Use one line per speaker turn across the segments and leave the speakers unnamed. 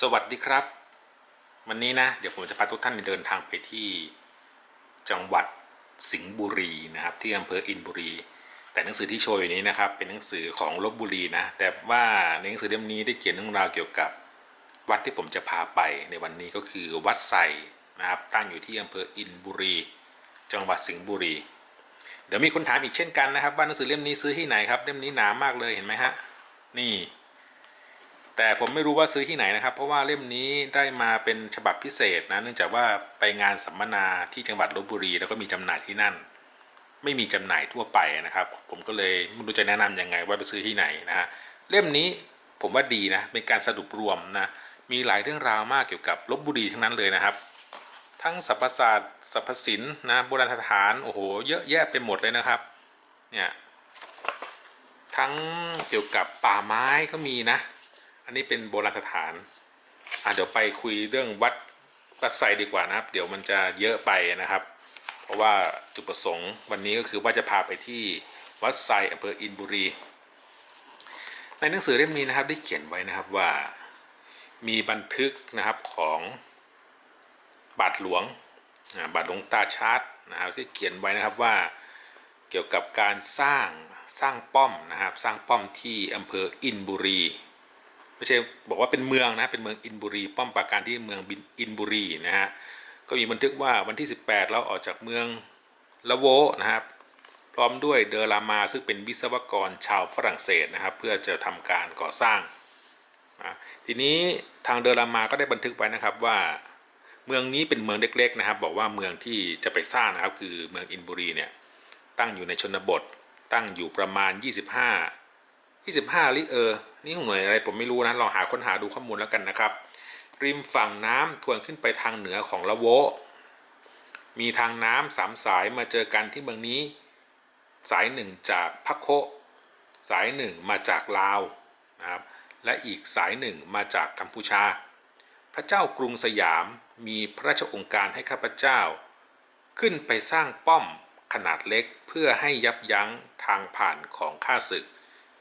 สวัสดีครับ วันนี้นะเดี๋ยวผมจะพาทุกท่านเดินทางไปที่จังหวัดสิงห์บุรีนะครับที่อำเภออินบุรี แต่หนังสือที่โชว์อยู่นี้นะครับ เป็นหนังสือของลบบุรีนะแต่ว่าในหนังสือเล่มนี้ได้เขียนเรื่องราวเกี่ยวกับวัดที่ผมจะพาไปในวันนี้ก็คือวัดไซนะครับตั้งอยู่ที่อำเภออินบุรี จังหวัดสิงห์บุรี เดี๋ยวมีคนถามอีกเช่นกันนะครับว่าหนังสือเล่มนี้ซื้อที่ไหนครับเล่มนี้หนามากเลยเห็นไหมฮะนี่ แต่ผมไม่รู้ว่าซื้อที่ไหนนะครับ เพราะว่าเล่มนี้ได้มาเป็นฉบับพิเศษนะเนื่องจากว่าไปงานสัมมนาที่จังหวัดลบบุรี แล้วก็มีจำหน่ายที่นั่น ไม่มีจำหน่ายทั่วไปนะครับ ผมก็เลยไม่รู้จะแนะนำยังไงว่าไปซื้อที่ไหนนะฮะเล่มนี้ผมว่าดีนะเป็นการสรุปรวมนะมีหลายเรื่องราวมากเกี่ยวกับลบบุรีทั้งนั้นเลยนะครับ ทั้งสรรพศาสตร์สรรพศิลป์นะโบราณสถานโอ้โหเยอะแยะไปหมดเลยนะครับเนี่ยทั้งเกี่ยวกับป่าไม้ก็มีนะ อันนี้เป็นโบราณสถานอะเดี๋ยวไปคุยเรื่องวัดวัดไซดีกว่านะครับ เดี๋ยวมันจะเยอะไปนะครับ เพราะว่าจุดประสงค์วันนี้ก็คือว่าจะพาไปที่วัดไซอำเภออินบุรี ในหนังสือเล่มนี้นะครับได้เขียนไว้นะครับว่ามีบันทึกนะครับของบาทหลวงบาทหลวงตาชาร์ตนะครับที่เขียนไว้นะครับว่าเกี่ยวกับการสร้างสร้างป้อมนะครับ สร้างป้อมที่อำเภออินบุรี ไม่ใช่บอกว่าเป็นเมืองนะเป็นเมืองอินบุรี ป้อมปราการที่เมืองอินบุรีนะฮะก็มีบันทึกว่าวันที่ 18 เราออกจากเมืองละโวนะครับ พร้อมด้วยเดอรามาซึ่งเป็นวิศวกรชาวฝรั่งเศสนะครับ เพื่อจะทำการก่อสร้างนะทีนี้ทางเดอรามาก็ได้บันทึกไว้นะครับว่า เมืองนี้เป็นเมืองเล็กๆนะครับ บอกว่าเมืองที่จะไปสร้างนะครับ คือเมืองอินบุรีเนี่ยตั้งอยู่ในชนบท ตั้งอยู่ประมาณ 25 25ลิเออร์นี่หน่วยอะไรผมไม่รู้นะลองหาค้นหาดูข้อมูลแล้วกันนะครับ ริมฝั่งน้ำทวนขึ้นไปทางเหนือของละโว มีทางน้ำสามสายมาเจอกันที่เมืองนี้ สายหนึ่งจากพักโคสายหนึ่งมาจากลาวนะครับและอีกสายหนึ่งมาจากกัมพูชา พระเจ้ากรุงสยามมีพระราชองค์การให้ข้าพเจ้า ขึ้นไปสร้างป้อมขนาดเล็กเพื่อให้ยับยั้งทางผ่านของข้าศึก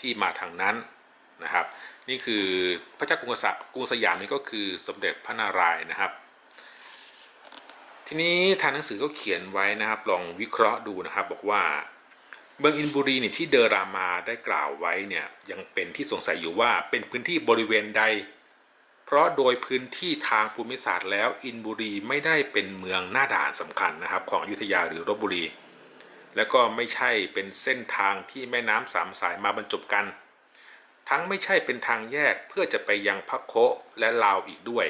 ที่มาทางนั้นนะครับ นี่คือพระเจ้ากรุงสะกรุงสยามนี่ก็คือสมเด็จพระนารายณ์นะครับ ทีนี้ทางหนังสือก็เขียนไว้นะครับ ลองวิเคราะห์ดูนะครับ บอกว่าเมืองอินบุรีเนี่ยที่เดอรามาได้กล่าวไว้เนี่ยยังเป็นที่สงสัยอยู่ว่าเป็นพื้นที่บริเวณใด เพราะโดยพื้นที่ทางภูมิศาสตร์แล้วอินบุรีไม่ได้เป็นเมืองหน้าด่านสำคัญนะครับ ของอยุธยาหรือลบบุรี แล้วก็ไม่ใช่เป็นเส้นทางที่แม่น้ำสามสายมาบรรจบกัน ทั้งไม่ใช่เป็นทางแยกเพื่อจะไปยังพักโคและลาวอีกด้วย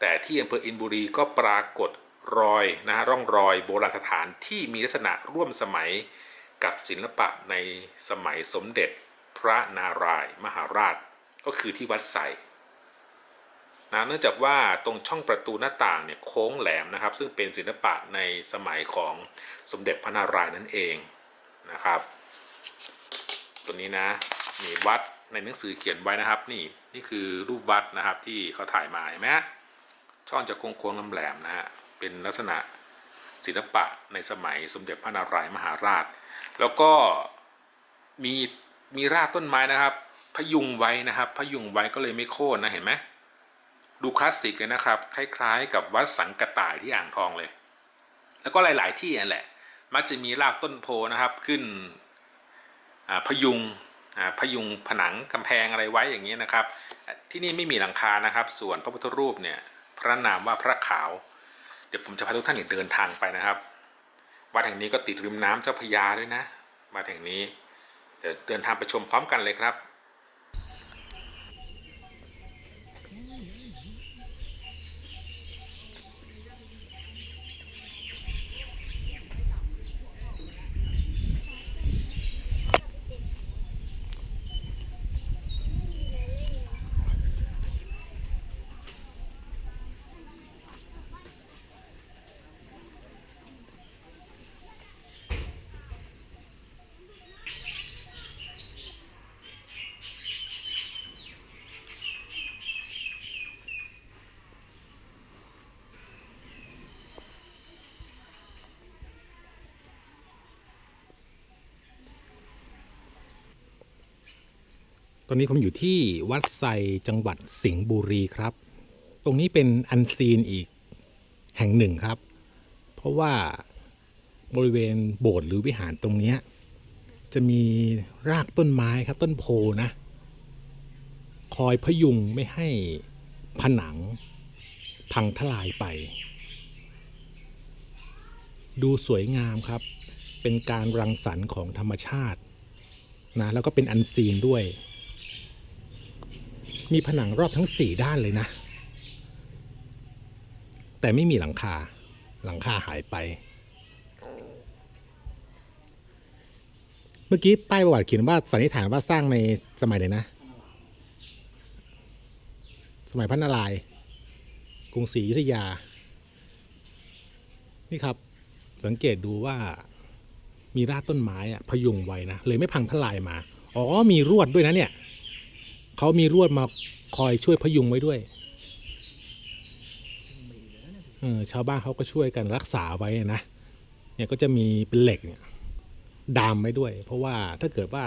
แต่ที่อำเภออินบุรีก็ปรากฏรอยนะฮะร่องรอยโบราณสถานที่มีลักษณะร่วมสมัยกับศิลปะในสมัยสมเด็จพระนารายณ์มหาราช ก็คือที่วัดไซ นะเนื่องจากว่าตรงช่องประตูหน้าต่างเนี่ยโค้งแหลมนะครับ ซึ่งเป็นศิลปะในสมัยของสมเด็จพระนารายณ์นั่นเองนะครับ ตัวนี้นะมีวัดในหนังสือเขียนไว้นะครับ นี่นี่คือรูปวัดนะครับที่เขาถ่ายมาเห็นไหมช่องจะโค้งๆแหลมๆนะฮะเป็นลักษณะศิลปะในสมัยสมเด็จพระนารายณ์มหาราช แล้วก็มีมีรากต้นไม้นะครับ พยุงไว้นะครับ พยุงไว้ก็เลยไม่โค่นนะเห็นไหม ดูคลาสสิกเลยนะครับ คล้ายๆ กับวัดสังกต่ายที่อ่างทองเลย แล้วก็หลาย ๆ ที่นั่นแหละ มักจะมีรากต้นโพนะครับขึ้นพยุงพยุงผนังกำแพงอะไรไว้อย่างนี้นะครับ ที่นี่ไม่มีหลังคานะครับ ส่วนพระพุทธรูปเนี่ยพระนามว่าพระขาว เดี๋ยวผมจะพาทุกท่านเดินทางไปนะครับ วัดแห่งนี้ก็ติดริมน้ำเจ้าพยาด้วยนะวัดแห่งนี้เดี๋ยวเดินทางไปชมพร้อมกันเลยครับ อนนี้ผมอยู่ที่วัดไซจังหวัดสิงห์บุรีครับ ตรงนี้เป็นอันซีนอีกแห่งหนึ่งครับ เพราะว่าบริเวณโบสถ์หรือวิหารตรงนี้จะมีรากต้นไม้ครับต้นโพนะ คอยพยุงไม่ให้ผนังพังทลายไป ดูสวยงามครับ เป็นการรังสรรค์ของธรรมชาตินะแล้วก็เป็นอันซีนด้วย มีผนังรอบทั้งสี่ด้านเลยนะ แต่ไม่มีหลังคา หลังคาหายไป เมื่อกี้ป้ายประวัติเขียนว่าสันนิษฐานว่าสร้างในสมัยไหนนะ สมัยพระนารายณ์กรุงศรีอยุธยา นี่ครับ สังเกตดูว่ามีรากต้นไม้อะพยุงไว้นะเลยไม่พังทลายมา อ๋อมีรวดด้วยนะเนี่ย เขามีรวดมาคอยช่วยพยุงไว้ด้วยเออชาวบ้านเขาก็ช่วยกันรักษาไว้นะเนี่ยก็จะมีเป็นเหล็กเนี่ยดามไว้ด้วย เพราะว่าถ้าเกิดว่า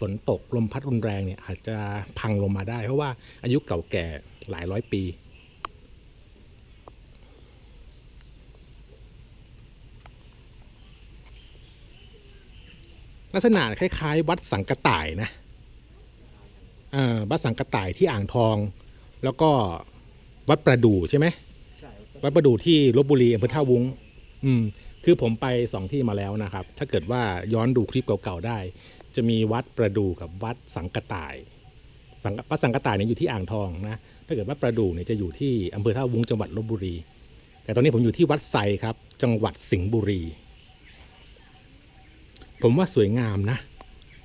ฝนตกลมพัดรุนแรงเนี่ยอาจจะพังลงมาได้ เพราะว่าอายุเก่าแก่หลายร้อยปีลักษณะคล้าย ๆ วัดสังกะต่ายนะ วัดสังกะต่ายที่อ่างทอง แล้วก็วัดประดู่ใช่ไหม
ใช่
วัดประดู่ที่ลบบุรีอำเภอท่าวุ้ง อืม คือผมไปสองที่มาแล้วนะครับ ถ้าเกิดว่าย้อนดูคลิปเก่าๆได้ จะมีวัดประดู่กับวัดสังกะต่ายสังวัดสังกะต่ายเนี่ยอยู่ที่อ่างทองนะ ถ้าเกิดวัดประดู่เนี่ยจะอยู่ที่อำเภอท่าวุ้งจังหวัดลบบุรี แต่ตอนนี้ผมอยู่ที่วัดไซครับ จังหวัดสิงห์บุรี ผมว่าสวยงามนะ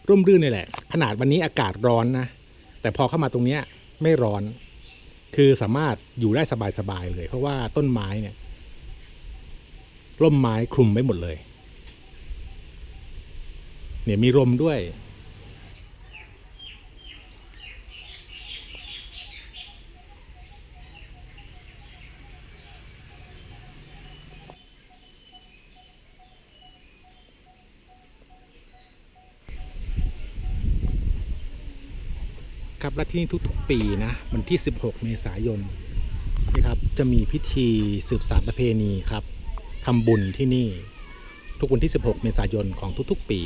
ร่มรื่นนี่แหละ ขนาดวันนี้อากาศร้อนนะ แต่พอเข้ามาตรงเนี้ยไม่ร้อน คือสามารถอยู่ได้สบาย ๆ เลย เพราะว่าต้นไม้เนี่ยร่มไม้คลุมไว้หมดเลย เนี่ยมีลมด้วย ครับ และที่นี่ทุกๆ ปีนะวันที่ 16 เมษายนนี่ครับจะมีพิธีสืบสารประเพณีครับทำบุญที่นี่ทุกวันที่ 16 เมษายนของทุกๆ ปี